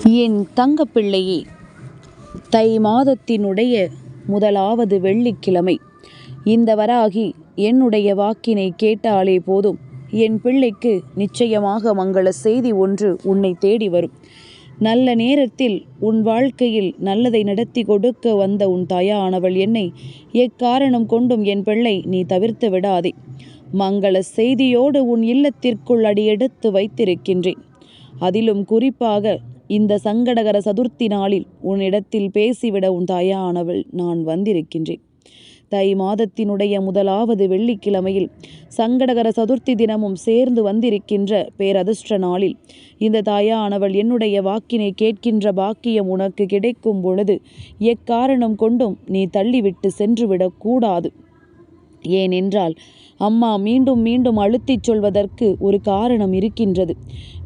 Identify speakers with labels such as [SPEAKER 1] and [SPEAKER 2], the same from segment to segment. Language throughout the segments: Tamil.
[SPEAKER 1] என் தங்கப்பிள்ளையே தை மாதத்தினுடைய முதலாவது வெள்ளிக்கிழமை. இந்த வராகி என்னுடைய வாக்கினை கேட்டாலே போதும். என் பிள்ளைக்கு நிச்சயமாக மங்கள செய்தி ஒன்று உன்னை தேடி வரும். நல்ல நேரத்தில் உன் வாழ்க்கையில் நல்லதை நடத்தி கொடுக்க வந்த உன் தாயானவள் என்னை எக்காரணம் கொண்டும் என் பிள்ளை நீ தவிர்த்து விடாதே. மங்கள செய்தியோடு உன் இல்லத்திற்குள் அடியெடுத்து வைத்திருக்கின்றேன். அதிலும் குறிப்பாக இந்த சங்கடகர சதுர்த்தி நாளில் உன்னிடத்தில் பேசிவிட உன் தாயானவள் நான் வந்திருக்கின்றேன். தை மாதத்தினுடைய முதலாவது வெள்ளிக்கிழமையில் சங்கடகர சதுர்த்தி தினமும் சேர்ந்து வந்திருக்கின்ற பேரதிர்ஷ்ட நாளில் இந்த தாயானவள் என்னுடைய வாக்கினை கேட்கின்ற பாக்கியம் உனக்கு கிடைக்கும் பொழுது எக்காரணம் கொண்டும் நீ தள்ளிவிட்டு சென்றுவிடக்கூடாது. ஏனென்றால் அம்மா மீண்டும் மீண்டும் அழுத்திச் சொல்வதற்கு ஒரு காரணம் இருக்கின்றது.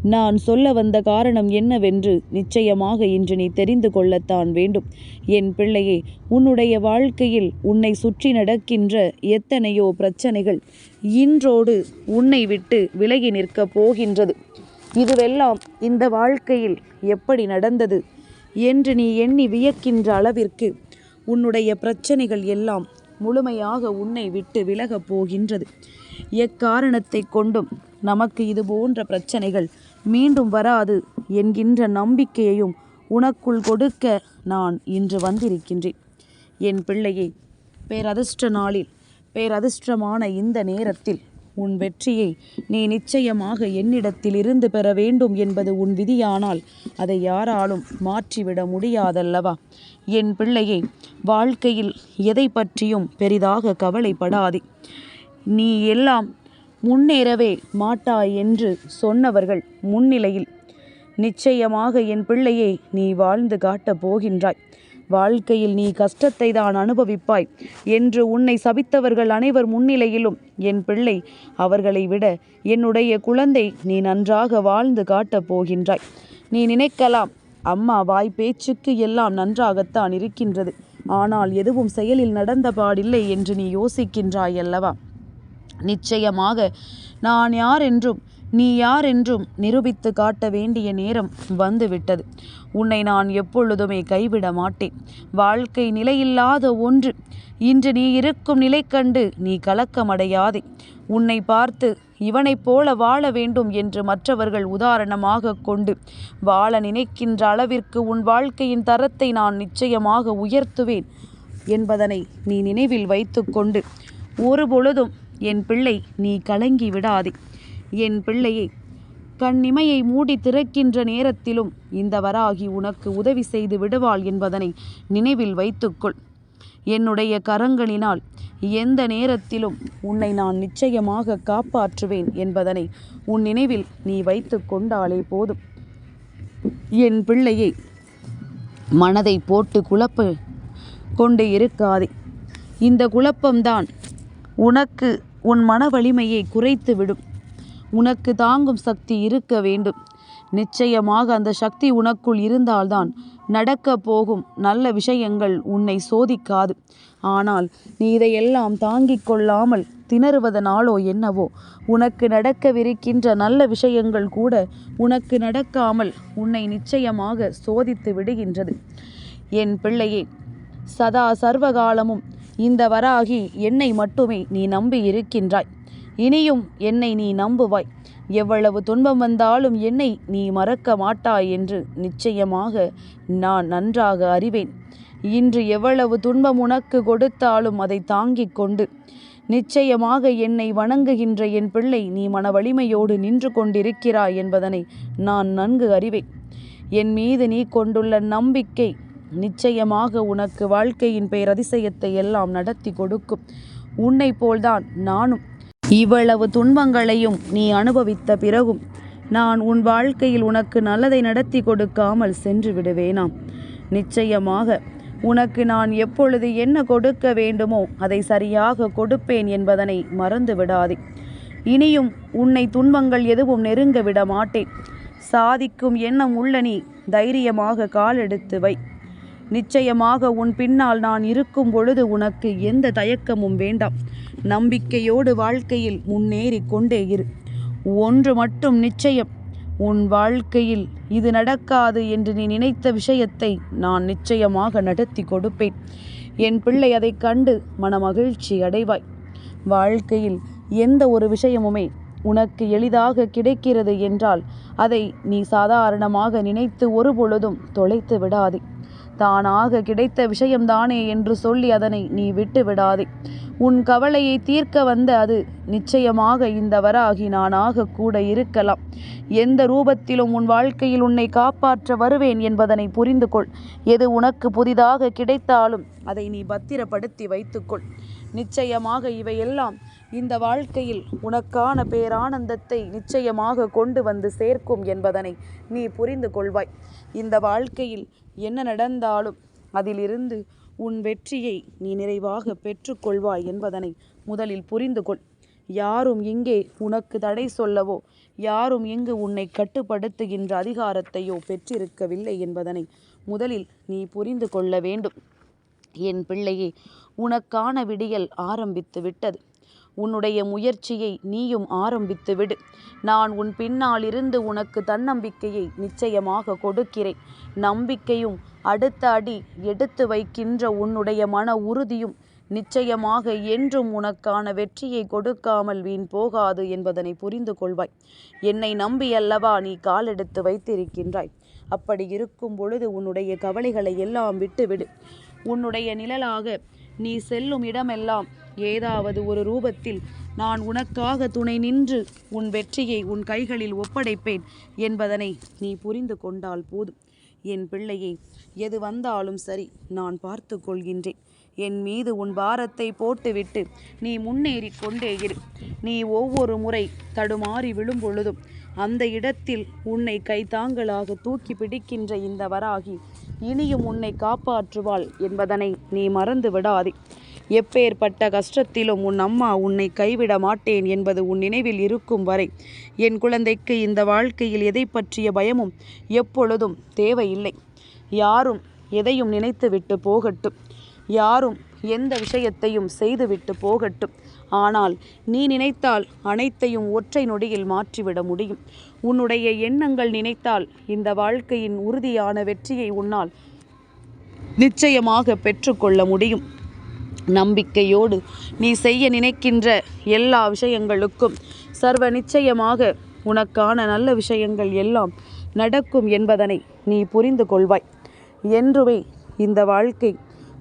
[SPEAKER 1] நான் சொல்ல வந்த காரணம் என்னவென்று நிச்சயமாக இன்று நீ தெரிந்து கொள்ளத்தான் வேண்டும். என் பிள்ளையே உன்னுடைய வாழ்க்கையில் உன்னை சுற்றி நடக்கின்ற எத்தனையோ பிரச்சனைகள் இன்றோடு உன்னை விட்டு விலகி நிற்கப் போகின்றது. இதுவெல்லாம் இந்த வாழ்க்கையில் எப்படி நடந்தது? என்று நீ எண்ணி வியக்கின்ற அளவிற்கு உன்னுடைய பிரச்சனைகள் எல்லாம் முழுமையாக உன்னை விட்டு விலகப் போகின்றது. எக்காரணத்தை கொண்டும் நமக்கு இது போன்ற பிரச்சனைகள் மீண்டும் வராது என்கின்ற நம்பிக்கையையும் உனக்குள் கொடுக்க நான் இன்று வந்திருக்கின்றேன். என் பிள்ளையை பேரதிர்ஷ்ட நாளில் பேரதிர்ஷ்டமான இந்த நேரத்தில் உன் வெற்றியை நீ நிச்சயமாக என்னிடத்தில் இருந்து பெற வேண்டும் என்பது உன் விதியானால் அதை யாராலும் மாற்றிவிட முடியாதல்லவா? என் பிள்ளையை வாழ்க்கையில் எதை பற்றியும் பெரிதாக கவலைப்படாதே. நீ எல்லாம் முன்னேறவே மாட்டாய் என்று சொன்னவர்கள் முன்னிலையில். நிச்சயமாக என் பிள்ளையை நீ வாழ்ந்து காட்டப் போகின்றாய். வாழ்க்கையில் நீ கஷ்டத்தை தான் அனுபவிப்பாய் என்று உன்னை சபித்தவர்கள் அனைவர் முன்னிலையிலும் என் பிள்ளை அவர்களை விட என்னுடைய குழந்தை நீ நன்றாக வாழ்ந்து காட்டப் போகின்றாய். நீ நினைக்கலாம் அம்மா வாய் பேச்சுக்கு எல்லாம் நன்றாகத்தான் இருக்கின்றது. ஆனால் எதுவும் செயலில் நடந்த பாடில்லை என்று நீ யோசிக்கின்றாய் அல்லவா? நிச்சயமாக. நான் யார் என்றும் நீ யார் என்றும் நிரூபித்து காட்ட வேண்டிய நேரம் வந்துவிட்டது. உன்னை நான் எப்பொழுதுமே கைவிட மாட்டேன். வாழ்க்கை நிலையில்லாத ஒன்று. இன்று நீ இருக்கும் நிலை கண்டு நீ கலக்கமடையாதே. உன்னை பார்த்து இவனைப் போல வாழ வேண்டும் என்று மற்றவர்கள் உதாரணமாக கொண்டு வாழ நினைக்கின்ற அளவிற்கு உன் வாழ்க்கையின் தரத்தை நான் நிச்சயமாக உயர்த்துவேன் என்பதனை நீ நினைவில் வைத்துக்கொண்டு ஒருபொழுதும் என் பிள்ளை நீ கலங்கி விடாதே. என் பிள்ளையை கண்ணிமையை மூடி திறக்கின்ற நேரத்திலும் இந்த வராகி உனக்கு உதவி செய்து விடுவாள் என்பதனை நினைவில் வைத்துக்கொள் என்னுடைய கரங்களினால் எந்த நேரத்திலும் உன்னை நான் நிச்சயமாக காப்பாற்றுவேன் என்பதனை உன் நினைவில் நீ வைத்து கொண்டாலே போதும். என் பிள்ளையை மனதை போட்டு குழப்ப கொண்டு இருக்காதே. இந்த குழப்பம்தான் உனக்கு உன் மன வலிமையை குறைத்து விடும். உனக்கு தாங்கும் சக்தி இருக்க வேண்டும். நிச்சயமாக அந்த சக்தி உனக்குள் இருந்தால்தான் நடக்க போகும் நல்ல விஷயங்கள் உன்னை சோதிக்காது. ஆனால் நீ இதையெல்லாம் தாங்கிக் கொள்ளாமல் திணறுவதனாலோ என்னவோ உனக்கு நடக்கவிருக்கின்ற நல்ல விஷயங்கள் கூட உனக்கு நடக்காமல் உன்னை நிச்சயமாக சோதித்து விடுகின்றது. என் பிள்ளையே சதா சர்வகாலமும் இந்த வராகி என்னை மட்டுமே நீ நம்பி இருக்கின்றாய். இனியும் என்னை நீ நம்புவாய். எவ்வளவு துன்பம் வந்தாலும் என்னை நீ மறக்க மாட்டாய் என்று நிச்சயமாக நான் நன்றாக அறிவேன். இன்று எவ்வளவு துன்பம் உனக்கு கொடுத்தாலும் அதை தாங்கிக் கொண்டு. நிச்சயமாக என்னை வணங்குகின்ற என் பிள்ளை நீ மன வலிமையோடு நின்று கொண்டிருக்கிறாய் என்பதனை நான் நன்கு அறிவேன். என் மீது நீ கொண்டுள்ள நம்பிக்கை நிச்சயமாக உனக்கு வாழ்க்கையின் பேரதிசயத்தை எல்லாம் நடத்தி கொடுக்கும். உன்னை போல்தான் நானும் இவ்வளவு துன்பங்களையும் நீ அனுபவித்த பிறகும் நான் உன் வாழ்க்கையில் உனக்கு நல்லதை நடத்தி கொடுக்காமல் சென்று விடுவேனாம். நிச்சயமாக உனக்கு நான் எப்பொழுது என்ன கொடுக்க வேண்டுமோ அதை சரியாக கொடுப்பேன் என்பதனை மறந்து விடாதே. இனியும் உன்னை துன்பங்கள் எதுவும் நெருங்க விட மாட்டேன். சாதிக்கும் எண்ணம் உள்ள நீ தைரியமாக காலெடுத்து வை. நிச்சயமாக உன் பின்னால் நான் இருக்கும் பொழுது உனக்கு எந்த தயக்கமும் வேண்டாம். நம்பிக்கையோடு வாழ்க்கையில் முன்னேறி கொண்டே இரு. ஒன்று மட்டும் நிச்சயம். உன் வாழ்க்கையில் இது நடக்காது என்று நீ நினைத்த விஷயத்தை நான் நிச்சயமாக நடத்தி கொடுப்பேன். என் பிள்ளை அதைக் கண்டு மனமகிழ்ச்சி அடைவாய். வாழ்க்கையில் எந்த ஒரு விஷயமுமே உனக்கு எளிதாக கிடைக்கிறது என்றால் அதை நீ சாதாரணமாக நினைத்து ஒரு பொழுதும் தொலைத்து விடாதே. தானாக கிடைத்த விஷயம்தானே என்று சொல்லி அதனை நீ விட்டு விடாதே உன் கவலையை தீர்க்க வந்த அது நிச்சயமாக இந்த வராகி நானாக கூட இருக்கலாம். எந்த ரூபத்திலும் உன் வாழ்க்கையில் உன்னை காப்பாற்ற வருவேன் என்பதனை புரிந்து கொள் எது உனக்கு புதிதாக கிடைத்தாலும் அதை நீ பத்திரப்படுத்தி வைத்துக்கொள். நிச்சயமாக இவையெல்லாம் இந்த வாழ்க்கையில் உனக்கான பேரானந்தத்தை நிச்சயமாக கொண்டு வந்து சேர்க்கும் என்பதனை நீ புரிந்து கொள்வாய். இந்த வாழ்க்கையில் என்ன நடந்தாலும் அதிலிருந்து உன் வெற்றியை நீ நிறைவாக பெற்றுக்கொள்வாய் என்பதனை முதலில் புரிந்து கொள். யாரும் இங்கே உனக்கு தடை சொல்லவோ யாரும் இங்கு உன்னை கட்டுப்படுத்துகின்ற அதிகாரத்தையோ பெற்றிருக்கவில்லை என்பதனை முதலில் நீ புரிந்து கொள்ள வேண்டும். என் பிள்ளையே உனக்கான விடியல் ஆரம்பித்து விட்டது உன்னுடைய முயற்சியை நீயும் ஆரம்பித்து விடு நான் உன் பின்னால் இருந்து உனக்கு தன்னம்பிக்கையை நிச்சயமாக கொடுக்கிறேன். நம்பிக்கையும் அடுத்த அடி எடுத்து வைக்கின்ற உன்னுடைய மன உறுதியும் நிச்சயமாக என்றும் உனக்கான வெற்றியை கொடுக்காமல் வீண் போகாது என்பதனை புரிந்து கொள்வாய். என்னை நம்பி அல்லவா நீ காலெடுத்து வைத்திருக்கின்றாய்? அப்படி இருக்கும் பொழுது உன்னுடைய கவலைகளை எல்லாம் விட்டுவிடு. உன்னுடைய நிழலாக நீ செல்லும் இடமெல்லாம் ஏதாவது ஒரு ரூபத்தில் நான் உனக்காக துணை நின்று உன் வெற்றியை உன் கைகளில் ஒப்படைப்பேன் என்பதனை நீ புரிந்து கொண்டால் போதும். என் பிள்ளையை எது வந்தாலும் சரி நான் பார்த்து கொள்கின்றேன். என் மீது உன் பாரத்தை போட்டுவிட்டு நீ முன்னேறி கொண்டே இரு. நீ ஒவ்வொரு முறை தடுமாறி விழும் பொழுதும் அந்த இடத்தில் உன்னை கைத்தாங்களாக தூக்கி பிடிக்கின்ற இந்த வராகி இனியும் உன்னை காப்பாற்றுவாள் என்பதனை நீ மறந்து விடாதே எப்பேற்பட்ட கஷ்டத்திலும் உன் அம்மா உன்னை கைவிட மாட்டேன் என்பது உன் நினைவில் இருக்கும் வரை என் குழந்தைக்கு இந்த வாழ்க்கையில் எதை பற்றிய பயமும் எப்பொழுதும் தேவையில்லை. யாரும் எதையும் நினைத்துவிட்டு போகட்டும். யாரும் எந்த விஷயத்தையும் செய்துவிட்டு போகட்டும். ஆனால் நீ நினைத்தால் அனைத்தையும் ஒற்றை நொடியில் மாற்றிவிட முடியும். உன்னுடைய எண்ணங்கள் நினைத்தால் இந்த வாழ்க்கையின் உறுதியான வெற்றியை உன்னால் நிச்சயமாக பெற்றுக்கொள்ள முடியும். நம்பிக்கையோடு நீ செய்ய நினைக்கின்ற எல்லா விஷயங்களுக்கும் சர்வ நிச்சயமாக உனக்கான நல்ல விஷயங்கள் எல்லாம் நடக்கும் என்பதனை நீ புரிந்து கொள்வாய். என்றுமே இந்த வாழ்க்கை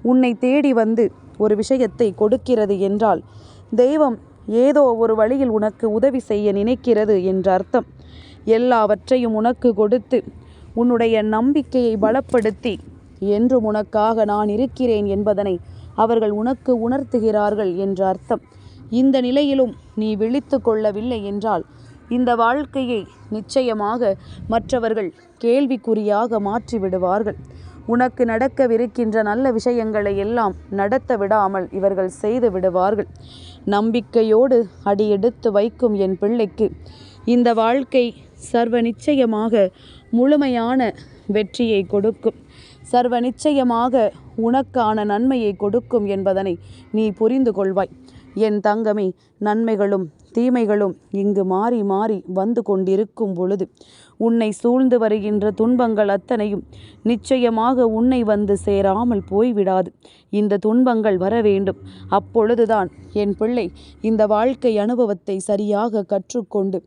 [SPEAKER 1] உன்னை தேடி வந்து ஒரு விஷயத்தை கொடுக்கிறது என்றால் தெய்வம் ஏதோ ஒரு வழியில் உனக்கு உதவி செய்ய நினைக்கிறது என்ற அர்த்தம். எல்லாவற்றையும் உனக்கு கொடுத்து உன்னுடைய நம்பிக்கையை பலப்படுத்தி என்றும் உனக்காக நான் இருக்கிறேன் என்பதனை அவர்கள் உனக்கு உணர்த்துகிறார்கள் என்ற அர்த்தம். இந்த நிலையிலும் நீ விழித்து கொள்ளவில்லை என்றால் இந்த வாழ்க்கையை நிச்சயமாக மற்றவர்கள் கேள்விக்குறியாக மாற்றி விடுவார்கள் உனக்கு நடக்கவிருக்கின்ற நல்ல விஷயங்களை எல்லாம் நடத்த விடாமல் இவர்கள் செய்து விடுவார்கள். நம்பிக்கையோடு அடியெடுத்து வைக்கும் என் பிள்ளைக்கு இந்த வாழ்க்கை சர்வ நிச்சயமாக முழுமையான வெற்றியை கொடுக்கும். சர்வ நிச்சயமாக உனக்கான நன்மையை கொடுக்கும் என்பதனை நீ புரிந்து கொள்வாய். என் தங்கமே நன்மைகளும் தீமைகளும் இங்கு மாறி மாறி வந்து கொண்டிருக்கும் பொழுது உன்னை சூழ்ந்து வருகின்ற துன்பங்கள் அத்தனையும் நிச்சயமாக உன்னை வந்து சேராமல் போய்விடாது. இந்த துன்பங்கள் வர வேண்டும். அப்பொழுதுதான் என் பிள்ளை இந்த வாழ்க்கை அனுபவத்தை சரியாக கற்றுக்கொண்டு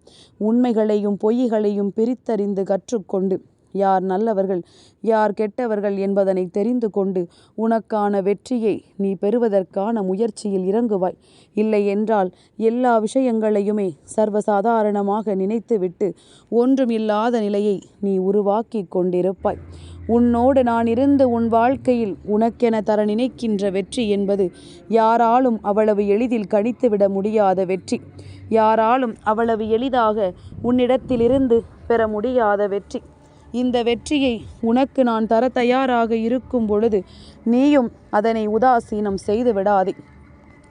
[SPEAKER 1] உண்மைகளையும் பொய்களையும் பிரித்தறிந்து கற்றுக்கொண்டு யார் நல்லவர்கள் யார் கெட்டவர்கள் என்பதனை தெரிந்து கொண்டு உனக்கான வெற்றியை நீ பெறுவதற்கான முயற்சியில் இறங்குவாய். இல்லை என்றால் எல்லா விஷயங்களையுமே சர்வசாதாரணமாக நினைத்துவிட்டு ஒன்றுமில்லாத நிலையை நீ உருவாக்கி கொண்டிருப்பாய். உன்னோடு நான் இருந்து உன் வாழ்க்கையில் உனக்கென தர நினைக்கின்ற வெற்றி என்பது யாராலும் அவ்வளவு எளிதில் கணித்துவிட முடியாத வெற்றி. யாராலும் அவ்வளவு எளிதாக உன்னிடத்திலிருந்து பெற முடியாத வெற்றி. இந்த வெற்றியை உனக்கு நான் தர தயாராக இருக்கும் பொழுது நீயும் அதனை உதாசீனம் செய்து விடாதே.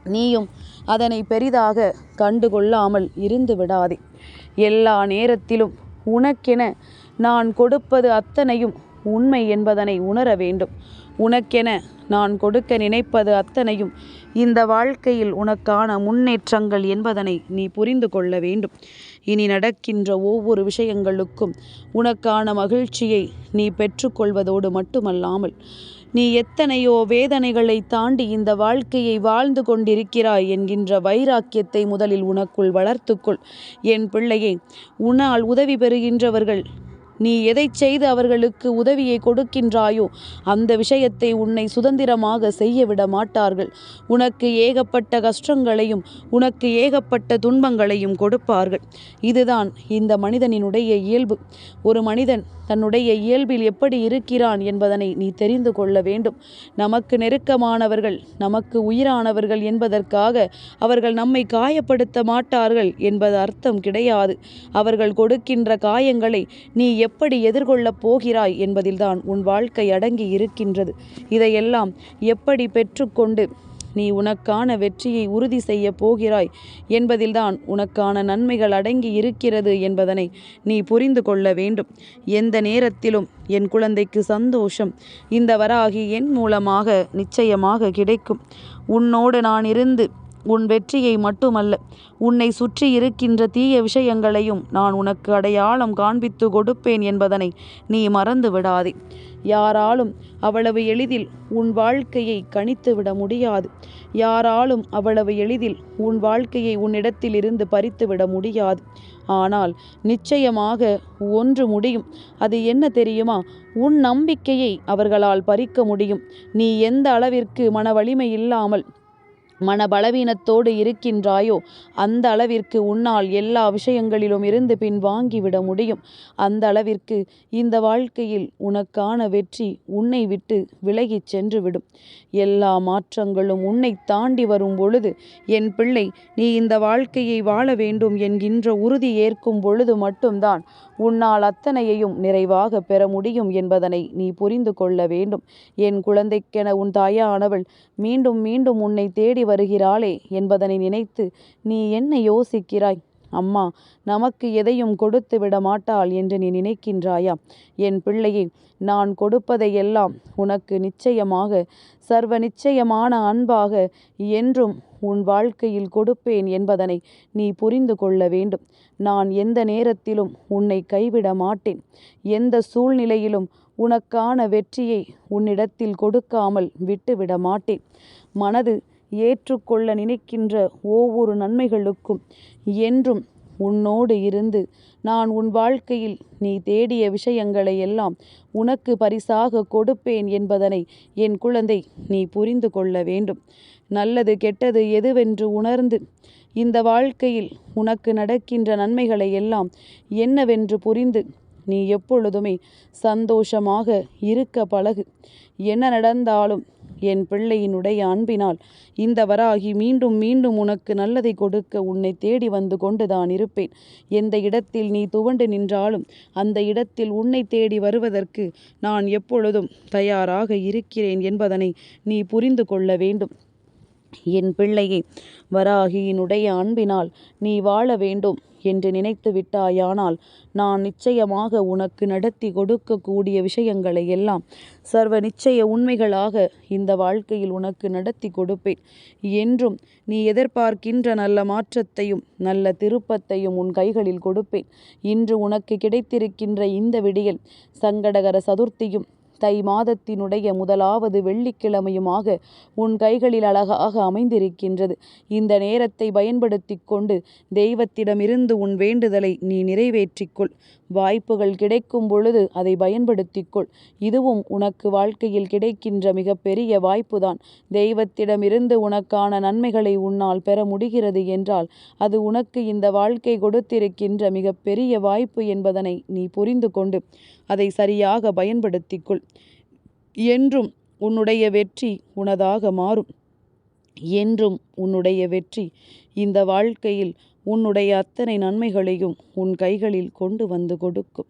[SPEAKER 1] நீயும் அதனை பெரிதாக கண்டுகொள்ளாமல் இருந்து விடாதே. எல்லா நேரத்திலும் உனக்கென நான் கொடுப்பது அத்தனையும் உண்மை என்பதனை உணர வேண்டும். உனக்கென நான் கொடுக்க நினைப்பது அத்தனையும் இந்த வாழ்க்கையில் உனக்கான முன்னேற்றங்கள் என்பதனை நீ புரிந்து கொள்ள வேண்டும். இனி நடக்கின்ற ஒவ்வொரு விஷயங்களுக்கும் உனக்கான மகிழ்ச்சியை நீ பெற்றுக்கொள்வதோடு மட்டுமல்லாமல் நீ எத்தனையோ வேதனைகளை தாண்டி இந்த வாழ்க்கையை வாழ்ந்து கொண்டிருக்கிறாய் என்கின்ற வைராக்கியத்தை முதலில் உனக்குள் வளர்த்துக்கொள். என் பிள்ளையே உன்னால் உதவி பெறுகின்றவர்கள் நீ எதை செய்து அவர்களுக்கு உதவியை கொடுக்கின்றாயோ அந்த விஷயத்தை உன்னை சுதந்திரமாக செய்ய விட மாட்டார்கள். உனக்கு ஏகப்பட்ட கஷ்டங்களையும் உனக்கு ஏகப்பட்ட துன்பங்களையும் கொடுப்பார்கள். இதுதான் இந்த மனிதனினுடைய இயல்பு. ஒரு மனிதன் தன்னுடைய இயல்பில் எப்படி இருக்கிறான் என்பதனை நீ தெரிந்து கொள்ள வேண்டும். நமக்கு நெருக்கமானவர்கள் நமக்கு உயிரானவர்கள் என்பதற்காக அவர்கள் நம்மை காயப்படுத்த மாட்டார்கள் என்பது அர்த்தம் கிடையாது. அவர்கள் கொடுக்கின்ற காயங்களை நீ எப்படி எதிர்கொள்ளப் போகிறாய் என்பதில்தான் உன் வாழ்க்கை அடங்கி இருக்கின்றது. இதையெல்லாம் எப்படி பெற்றுக்கொண்டு நீ உனக்கான வெற்றியை உறுதி செய்ய போகிறாய் என்பதில்தான் உனக்கான நன்மைகள் அடங்கி இருக்கிறது என்பதனை நீ புரிந்து கொள்ள வேண்டும். எந்த நேரத்திலும் என் குழந்தைக்கு சந்தோஷம் இந்த வராகி என் மூலமாக நிச்சயமாக கிடைக்கும். உன்னோடு நான் இருந்து உன் வெற்றியை மட்டுமல்ல உன்னை சுற்றி இருக்கின்ற தீய விஷயங்களையும் நான் உனக்கு அடையாளம் காண்பித்து கொடுப்பேன் என்பதனை நீ மறந்து விடாதே. யாராலும் அவ்வளவு எளிதில் உன் வாழ்க்கையை கணித்து விட முடியாது. யாராலும் அவ்வளவு எளிதில் உன் வாழ்க்கையை உன்னிடத்தில் இருந்து பறித்து விட முடியாது. ஆனால் நிச்சயமாக ஒன்று முடியும். அது என்ன தெரியுமா? உன் நம்பிக்கையை அவர்களால் பறிக்க முடியும். நீ எந்த அளவிற்கு மன வலிமை இல்லாமல் மனபலவீனத்தோடு இருக்கின்றாயோ அந்த அளவிற்கு உன்னால் எல்லா விஷயங்களிலும் இருந்து பின் வாங்கிவிட முடியும். அந்த அளவிற்கு இந்த வாழ்க்கையில் உனக்கான வெற்றி உன்னை விட்டு விலகிச் சென்று விடும் எல்லா மாற்றங்களும் உன்னை தாண்டி வரும் பொழுது என் பிள்ளை நீ இந்த வாழ்க்கையை வாழ வேண்டும் என்கின்ற உறுதி ஏற்கும் பொழுது மட்டும்தான் உன்னால் அத்தனையையும் நிறைவாக பெற முடியும் என்பதனை நீ புரிந்து கொள்ள வேண்டும். என் குழந்தைக்கென உன் தாயானவள் மீண்டும் மீண்டும் உன்னை தேடி வருகிறாளே என்பதனை நினைத்து நீ என்ன யோசிக்கிறாய்? அம்மா நமக்கு எதையும் கொடுத்து விட மாட்டாள் என்று நீ நினைக்கின்றாயா? என் பிள்ளையே நான் கொடுப்பதையெல்லாம் உனக்கு நிச்சயமாக சர்வ நிச்சயமான அன்பாக என்றும் உன் வாழ்க்கையில் கொடுப்பேன் என்பதனை நீ புரிந்து கொள்ள வேண்டும். நான் எந்த நேரத்திலும் உன்னை கைவிட மாட்டேன். எந்த சூழ்நிலையிலும் உனக்கான வெற்றியை உன்னிடத்தில் கொடுக்காமல் விட்டுவிட மாட்டேன். மனது ஏற்றுக்கொள்ள நினைக்கின்ற ஒவ்வொரு நன்மைகளுக்கும் என்றும் உன்னோடு இருந்து. நான் உன் வாழ்க்கையில் நீ தேடிய விஷயங்களை எல்லாம் உனக்கு பரிசாக கொடுப்பேன் என்பதனை என் குழந்தை நீ புரிந்து கொள்ள வேண்டும். நல்லது கெட்டது எதுவென்று உணர்ந்து இந்த வாழ்க்கையில் உனக்கு நடக்கின்ற நன்மைகளை எல்லாம் என்னவென்று புரிந்து நீ எப்பொழுதுமே சந்தோஷமாக இருக்க பழகு. என்ன நடந்தாலும் என் பிள்ளையினுடைய அன்பினால். இந்த வராகி மீண்டும் மீண்டும் உனக்கு நல்லதை கொடுக்க உன்னை தேடி வந்து கொண்டுதான் இருப்பேன். எந்த இடத்தில் நீ துவண்டு நின்றாலும் அந்த இடத்தில் உன்னை தேடி வருவதற்கு நான் எப்பொழுதும் தயாராக இருக்கிறேன் என்பதனை நீ புரிந்து கொள்ள வேண்டும். என் பிள்ளையே வராகியினுடைய அன்பினால் நீ வாழ வேண்டும் என்று நினைத்து விட்டாயானால் நான் நிச்சயமாக உனக்கு நடத்தி கொடுக்கக்கூடிய விஷயங்களை எல்லாம் சர்வ நிச்சய உண்மைகளாக இந்த வாழ்க்கையில் உனக்கு நடத்தி கொடுப்பேன். என்றும் நீ எதிர்பார்க்கின்ற நல்ல மாற்றத்தையும் நல்ல திருப்பத்தையும் உன் கைகளில் கொடுப்பேன். இன்று உனக்கு கிடைத்திருக்கின்ற இந்த விடியல் சங்கடகர சதுர்த்தியும் தை மாதத்தினுடைய முதலாவது வெள்ளிக்கிழமையுமாக உன் கைகளில் அழகாக அமைந்திருக்கின்றது. இந்த நேரத்தை பயன்படுத்தி கொண்டு தெய்வத்திடமிருந்து உன் வேண்டுதலை நீ நிறைவேற்றிக்கொள் வாய்ப்புகள் கிடைக்கும் பொழுது அதை பயன்படுத்திக்கொள் இதுவும் உனக்கு வாழ்க்கையில் கிடைக்கின்ற மிகப்பெரிய வாய்ப்புதான். தெய்வத்திடமிருந்து உனக்கான நன்மைகளை உன்னால் பெற முடிகிறது என்றால் அது உனக்கு இந்த வாழ்க்கை கொடுத்திருக்கின்ற மிகப்பெரிய வாய்ப்பு என்பதனை நீ புரிந்து கொண்டு அதை சரியாக பயன்படுத்திக்கொள். என்றும் உன்னுடைய வெற்றி உனதாக மாறும். என்றும் உன்னுடைய வெற்றி இந்த வாழ்க்கையில் உன்னுடைய அத்தனை நன்மைகளையும் உன் கைகளில் கொண்டு வந்து கொடுக்கும்.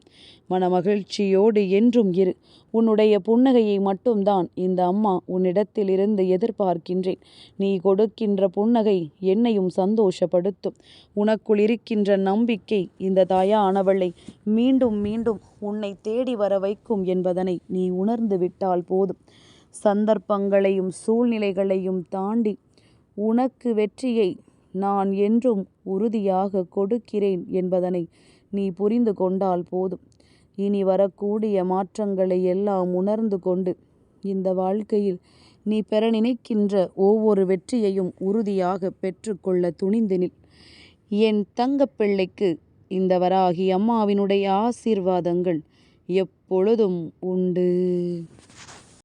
[SPEAKER 1] மனமகிழ்ச்சியோடு என்றும் இரு. உன்னுடைய புன்னகையை மட்டும்தான் இந்த அம்மா உன்னிடத்தில் இருந்து எதிர்பார்க்கின்றேன். நீ கொடுக்கின்ற புன்னகை என்னையும் சந்தோஷப்படுத்தும். உனக்குள் இருக்கின்ற நம்பிக்கை இந்த தாயானவளை மீண்டும் மீண்டும் உன்னை தேடி வர வைக்கும் என்பதனை நீ உணர்ந்து விட்டால் போதும். சந்தர்ப்பங்களையும் சூழ்நிலைகளையும் தாண்டி உனக்கு வெற்றியை நான் என்றும் உறுதியாக கொடுக்கிறேன் என்பதனை நீ புரிந்து கொண்டால் போதும். இனி வரக்கூடிய மாற்றங்களை எல்லாம் உணர்ந்து கொண்டு இந்த வாழ்க்கையில் நீ பெற நினைக்கின்ற ஒவ்வொரு வெற்றியையும் உறுதியாக பெற்றுக்கொள்ள துணிந்து நில். என் தங்கப்பிள்ளைக்கு இந்த வராகி அம்மாவினுடைய ஆசீர்வாதங்கள் எப்பொழுதும் உண்டு.